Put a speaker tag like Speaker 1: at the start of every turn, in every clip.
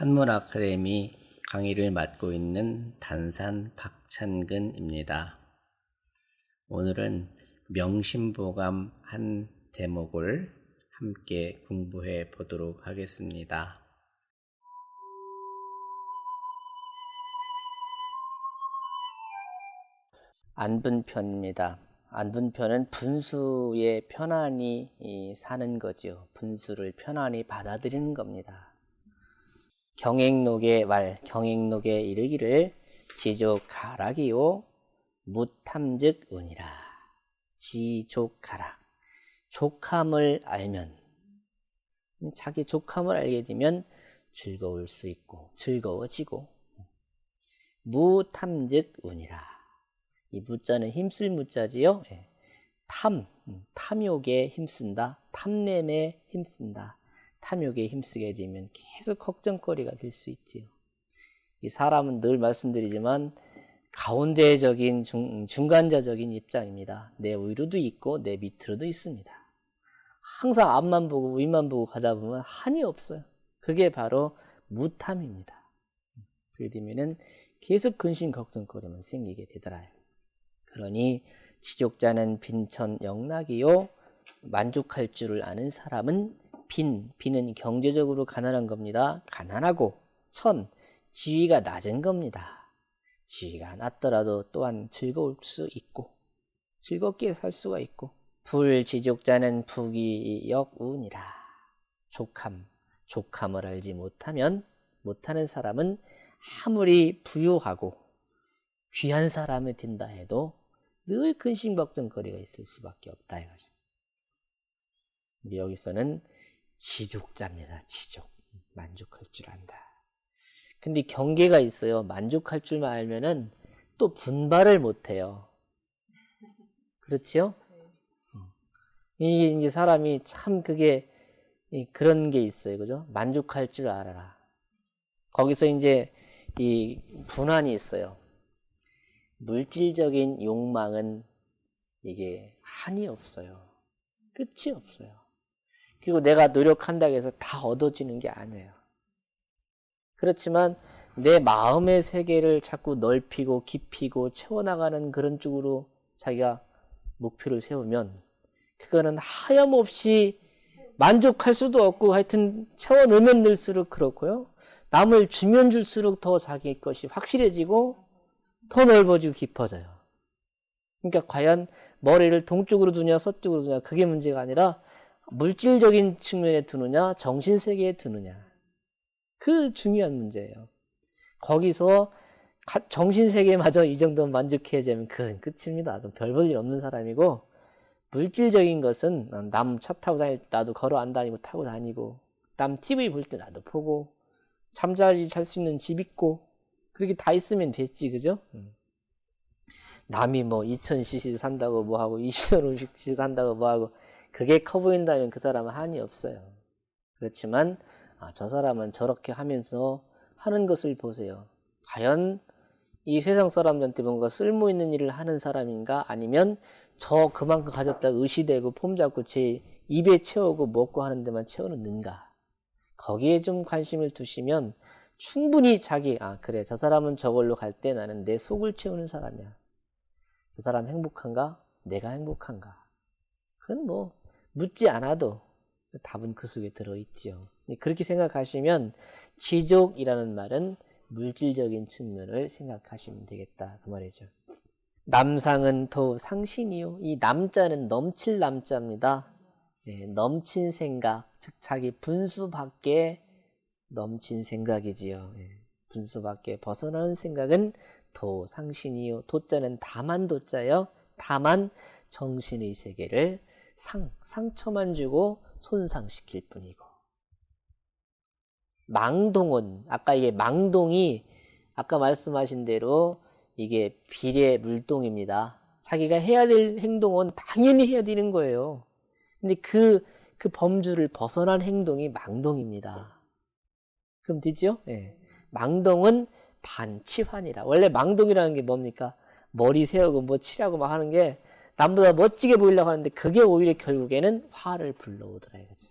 Speaker 1: 한문 아카데미 강의를 맡고 있는 단산 박찬근입니다. 오늘은 명심보감 한 대목을 함께 공부해 보도록 하겠습니다. 안분편입니다. 안분편은 분수에 편안히 이, 사는 거지요. 분수를 편안히 받아들이는 겁니다. 경행록의 말, 경행록에 이르기를 지족하락이요 무탐즉 운이라. 지족하락. 족함을 알면, 자기 족함을 알게 되면 즐거울 수 있고, 즐거워지고, 무탐즉 운이라. 이 무자는 힘쓸 무자지요. 예. 탐, 음, 탐욕에 힘쓴다. 탐냄에 힘쓴다. 탐욕에 힘쓰게 되면 계속 걱정거리가 될 수 있지요. 이 사람은 늘 말씀드리지만 가운데적인 중, 중간자적인 입장입니다. 내 위로도 있고 내 밑으로도 있습니다. 항상 앞만 보고 윗만 보고 가다 보면 한이 없어요. 그게 바로 무탐입니다. 그렇게 되면은 계속 근심 걱정거리만 생기게 되더라요. 그러니 지족자는 빈천 영락이요 만족할 줄을 아는 사람은 빈 빈은 경제적으로 가난한 겁니다. 가난하고 천 지위가 낮은 겁니다. 지위가 낮더라도 또한 즐거울 수 있고 즐겁게 살 수가 있고 불지족자는 부기역운이라 족함 족함을 알지 못하면 못하는 사람은 아무리 부유하고 귀한 사람이 된다 해도 늘 근심 걱정거리가 있을 수밖에 없다 이거죠. 여기서는 지족자입니다. 지족. 만족할 줄 안다. 근데 경계가 있어요. 만족할 줄만 알면은 또 분발을 못 해요. 그렇지요? 이게 이제 사람이 참 그게 그런 게 있어요. 그죠? 만족할 줄 알아라. 거기서 이제 이 분한이 있어요. 물질적인 욕망은 이게 한이 없어요. 끝이 없어요. 그리고 내가 노력한다고 해서 다 얻어지는 게 아니에요. 그렇지만 내 마음의 세계를 자꾸 넓히고 깊이고 채워나가는 그런 쪽으로 자기가 목표를 세우면 그거는 하염없이 만족할 수도 없고 하여튼 채워넣으면 넣을수록 그렇고요. 남을 주면 줄수록 더 자기 것이 확실해지고 더 넓어지고 깊어져요. 그러니까 과연 머리를 동쪽으로 두냐 서쪽으로 두냐 그게 문제가 아니라 물질적인 측면에 두느냐 정신세계에 두느냐 그 중요한 문제예요. 거기서 정신세계마저 이 정도면 만족해야 되면 그건 끝입니다. 별 볼 일 없는 사람이고 물질적인 것은 남 차 타고 다닐 때 나도 걸어 안 다니고 타고 다니고 남 TV 볼 때 나도 보고 잠자리 잘 수 있는 집 있고 그렇게 다 있으면 됐지 그죠? 남이 뭐 2000cc 산다고 뭐하고 2050cc 산다고 뭐하고 그게 커 보인다면 그 사람은 한이 없어요. 그렇지만 아, 저 사람은 저렇게 하면서 하는 것을 보세요. 과연 이 세상 사람들한테 뭔가 쓸모 있는 일을 하는 사람인가? 아니면 저 그만큼 가졌다 의시되고 폼 잡고 제 입에 채우고 먹고 하는 데만 채워놓는가? 거기에 좀 관심을 두시면 충분히 자기 아 그래 저 사람은 저걸로 갈 때 나는 내 속을 채우는 사람이야. 저 사람 행복한가? 내가 행복한가? 그건 뭐 묻지 않아도 답은 그 속에 들어있지요. 그렇게 생각하시면 지족이라는 말은 물질적인 측면을 생각하시면 되겠다. 그 말이죠. 남상은 도 상신이요. 이 남자는 넘칠 남자입니다. 네, 넘친 생각 즉 자기 분수 밖에 넘친 생각이지요. 네, 분수 밖에 벗어나는 생각은 도 상신이요. 도자는 다만 도자요. 다만 정신의 세계를 상 상처만 주고 손상시킬 뿐이고 망동은 아까 이게 망동이 아까 말씀하신 대로 이게 비례 물동입니다. 자기가 해야 될 행동은 당연히 해야 되는 거예요. 근데 그, 그 범주를 벗어난 행동이 망동입니다. 그럼 되죠? 예. 망동은 반치환이라. 원래 망동이라는 게 뭡니까? 머리 세우고 뭐 칠하고 막 하는 게 남보다 멋지게 보이려고 하는데 그게 오히려 결국에는 화를 불러오더라 이거지.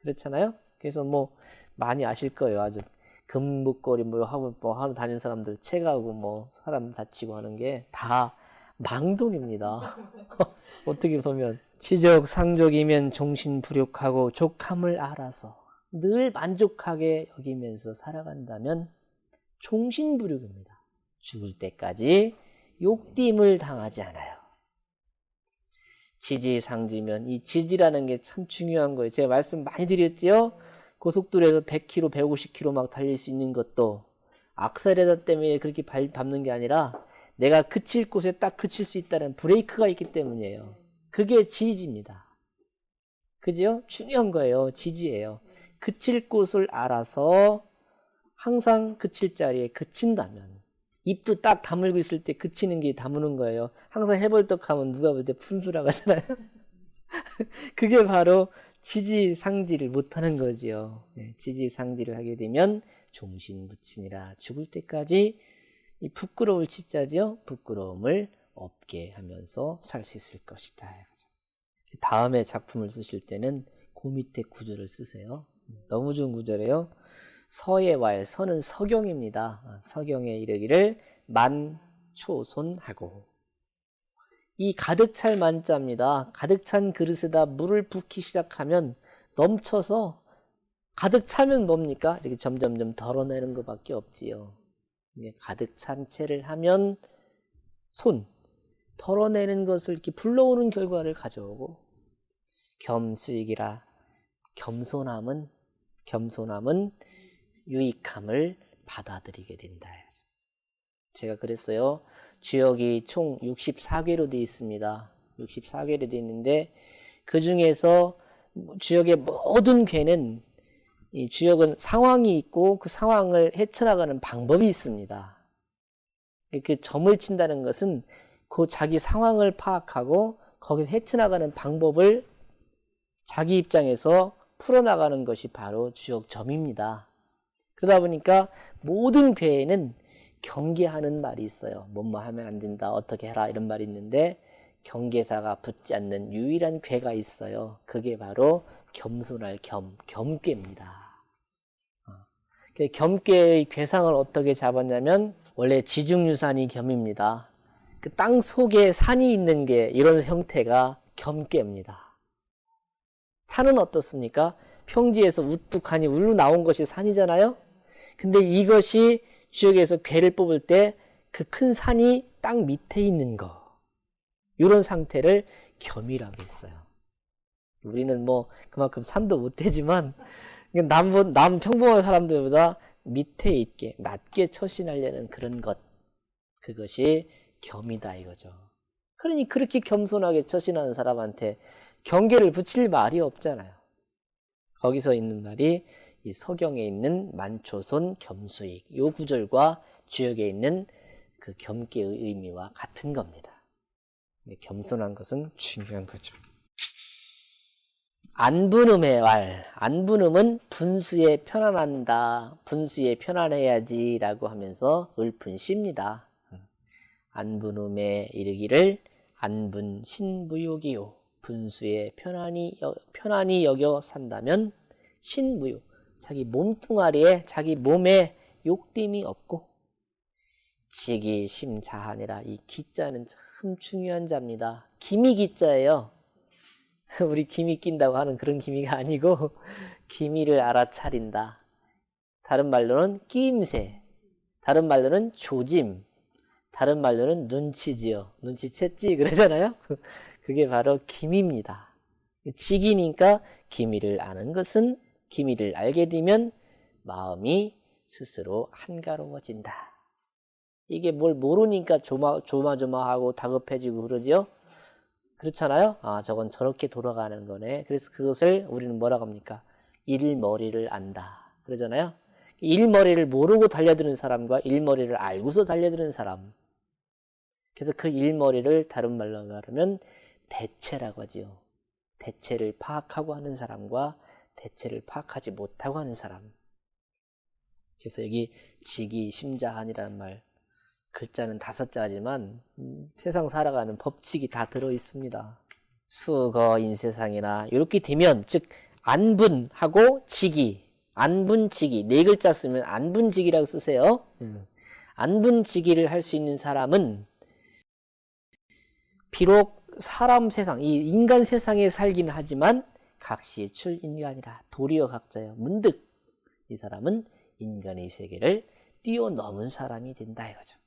Speaker 1: 그렇잖아요? 그래서 뭐 많이 아실 거예요. 아주 금목걸이 뭐 하고 뭐 하러 다니는 사람들 체가고 뭐 사람 다치고 하는 게 다 망동입니다. 어떻게 보면 지적 상족이면 종신불욕하고 족함을 알아서 늘 만족하게 여기면서 살아간다면 종신 불욕입니다. 죽을 때까지 욕됨을 당하지 않아요. 지지상지면 이 지지라는 게 참 중요한 거예요. 제가 말씀 많이 드렸지요. 고속도로에서 100km, 150km 막 달릴 수 있는 것도 악셀레다 때문에 그렇게 발, 밟는 게 아니라 내가 그칠 곳에 딱 그칠 수 있다는 브레이크가 있기 때문이에요. 그게 지지입니다. 그죠? 중요한 거예요. 지지예요. 그칠 곳을 알아서 항상 그칠 자리에 그친다면 입도 딱 다물고 있을 때 그치는 게 다무는 거예요. 항상 해벌떡하면 누가 볼 때 푼수라고 하잖아요. 그게 바로 지지상지를 못하는 거지요. 네, 지지상지를 하게 되면 종신부친이라 죽을 때까지 이 부끄러울 치자지요. 부끄러움을 없게 하면서 살 수 있을 것이다. 다음에 작품을 쓰실 때는 그 밑에 구절을 쓰세요. 너무 좋은 구절이에요. 서의 왈, 서는 서경입니다. 서경에 이르기를 만초손하고 이 가득 찰 만자입니다. 가득 찬 그릇에다 물을 붓기 시작하면 넘쳐서 가득 차면 뭡니까? 이렇게 점점점 덜어내는 것밖에 없지요. 가득 찬 채를 하면 손, 덜어내는 것을 이렇게 불러오는 결과를 가져오고 겸수익이라 겸손함은 겸손함은 유익함을 받아들이게 된다. 제가 그랬어요. 주역이 총 64개로 되어 있습니다. 64개로 되어 있는데 그 중에서 주역의 모든 괴는 이 주역은 상황이 있고 그 상황을 헤쳐나가는 방법이 있습니다. 그 점을 친다는 것은 그 자기 상황을 파악하고 거기서 헤쳐나가는 방법을 자기 입장에서 풀어나가는 것이 바로 주역 점입니다. 그러다 보니까 모든 괴에는 경계하는 말이 있어요. 뭐뭐 하면 안 된다, 어떻게 해라 이런 말이 있는데 경계사가 붙지 않는 유일한 괴가 있어요. 그게 바로 겸손할 겸, 겸괴입니다. 어. 그 겸괴의 괴상을 어떻게 잡았냐면 원래 지중유산이 겸입니다. 그 땅 속에 산이 있는 게 이런 형태가 겸괴입니다. 산은 어떻습니까? 평지에서 우뚝하니 울로 나온 것이 산이잖아요. 근데 이것이 지역에서 괴를 뽑을 때 그 큰 산이 땅 밑에 있는 거. 이런 상태를 겸이라고 했어요. 우리는 뭐 그만큼 산도 못 되지만 남, 남 평범한 사람들보다 밑에 있게 낮게 처신하려는 그런 것. 그것이 겸이다 이거죠. 그러니 그렇게 겸손하게 처신하는 사람한테 경계를 붙일 말이 없잖아요. 거기서 있는 말이 이 서경에 있는 만초손 겸수익 요 구절과 주역에 있는 그 겸계의 의미와 같은 겁니다. 겸손한 것은 중요한 거죠. 안분음의 왈. 안분음은 분수에 편안한다. 분수에 편안해야지 라고 하면서 읊은 시입니다. 안분음에 이르기를 안분 신무욕이요. 분수에 편안히, 편안히 여겨 산다면 신무욕. 자기 몸뚱아리에 자기 몸에 욕됨이 없고 지기 심자하니라 이 기자는 참 중요한 자입니다. 기미 기자예요. 우리 기미 낀다고 하는 그런 기미가 아니고 기미를 알아차린다. 다른 말로는 끼임새, 다른 말로는 조짐, 다른 말로는 눈치지요. 눈치챘지 그러잖아요. 그게 바로 기미입니다. 지기니까 기미를 아는 것은 기미를 알게 되면 마음이 스스로 한가로워진다. 이게 뭘 모르니까 조마, 조마조마하고 다급해지고 그러지요? 그렇잖아요? 아, 저건 저렇게 돌아가는 거네. 그래서 그것을 우리는 뭐라고 합니까? 일머리를 안다. 그러잖아요? 일머리를 모르고 달려드는 사람과 일머리를 알고서 달려드는 사람. 그래서 그 일머리를 다른 말로 말하면 대체라고 하지요. 대체를 파악하고 하는 사람과 대체를 파악하지 못하고 하는 사람. 그래서 여기 지기 심자한이라는 말 글자는 다섯 자지만 음, 세상 살아가는 법칙이 다 들어 있습니다. 수거 인 세상이나 이렇게 되면 즉 안분하고 지기 안분지기 네 글자 쓰면 안분지기라고 쓰세요. 음. 안분지기를 할 수 있는 사람은 비록 사람 세상, 이 인간 세상에 살기는 하지만 각시의 출 인간이라 도리어 각자여 문득 이 사람은 인간의 세계를 뛰어넘은 사람이 된다 이거죠.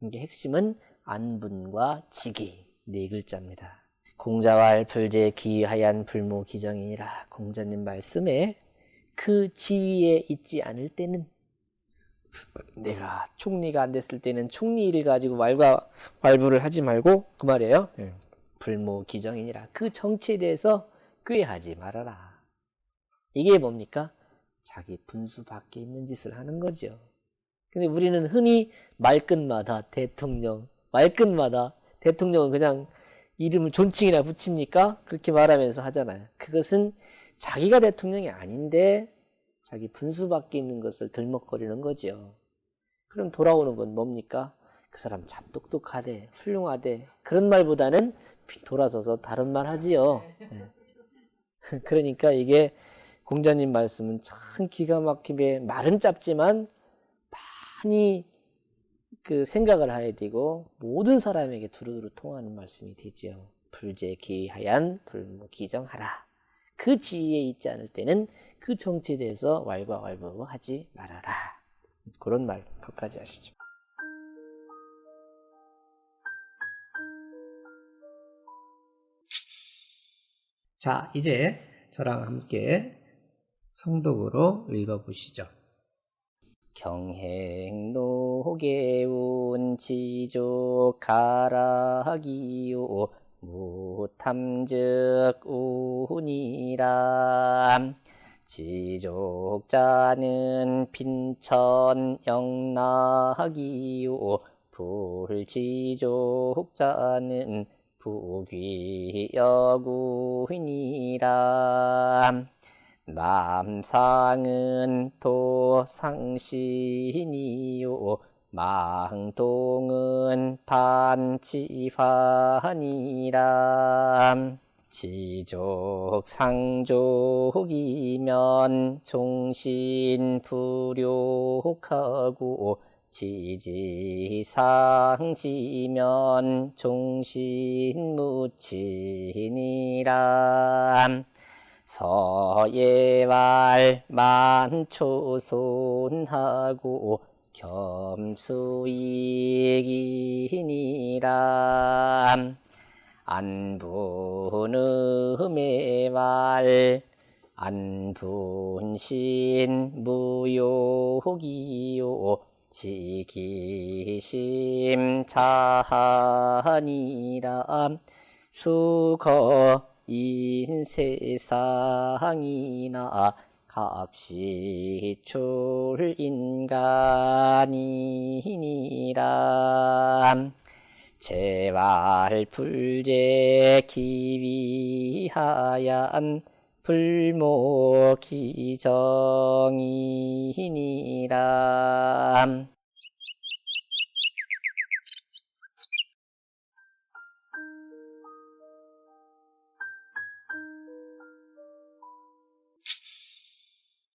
Speaker 1: 이게 핵심은 안분과 지기 네 글자입니다. 공자왈 불제 기하얀 불모 기정이니라 공자님 말씀에 그 지위에 있지 않을 때는 내가 총리가 안 됐을 때는 총리 일을 가지고 말과 말부를 하지 말고 그 말이에요. 예. 불모 기정이니라 그 정치에 대해서 꾀하지 말아라. 이게 뭡니까? 자기 분수 밖에 있는 짓을 하는 거죠. 근데 우리는 흔히 말끝마다 대통령, 말끝마다 대통령은 그냥 이름을 존칭이나 붙입니까? 그렇게 말하면서 하잖아요. 그것은 자기가 대통령이 아닌데 자기 분수 밖에 있는 것을 들먹거리는 거죠. 그럼 돌아오는 건 뭡니까? 그 사람 참 똑똑하대, 훌륭하대. 그런 말보다는 돌아서서 다른 말 하지요. 네. 그러니까 이게 공자님 말씀은 참 기가 막히게 말은 짧지만 많이 그 생각을 해야 되고 모든 사람에게 두루두루 통하는 말씀이 되지요. 불제기하얀 불무기정하라. 그 지위에 있지 않을 때는 그 정치에 대해서 왈과 왈부하지 말아라. 그런 말 끝까지 하시죠. 자, 이제 저랑 함께 성독으로 읽어보시죠. 경행노계운 지족가라기요 무탐즉 우니람 지족자는 빈천 영락이요 불지족자는 부귀여구이니라. 남상은 도상신이요. 망동은 반치환이라. 지족 상족이면 종신 불욕하고 지지상지면 종신무친이라. 서예왈 만초손하고 겸수이기니라. 안분음의 말 안분신 무욕이요 지기심 자하니라. 수거 인 세상이나 각시출인간이니라. 제발 불제 기위하얀 불모 기정이니라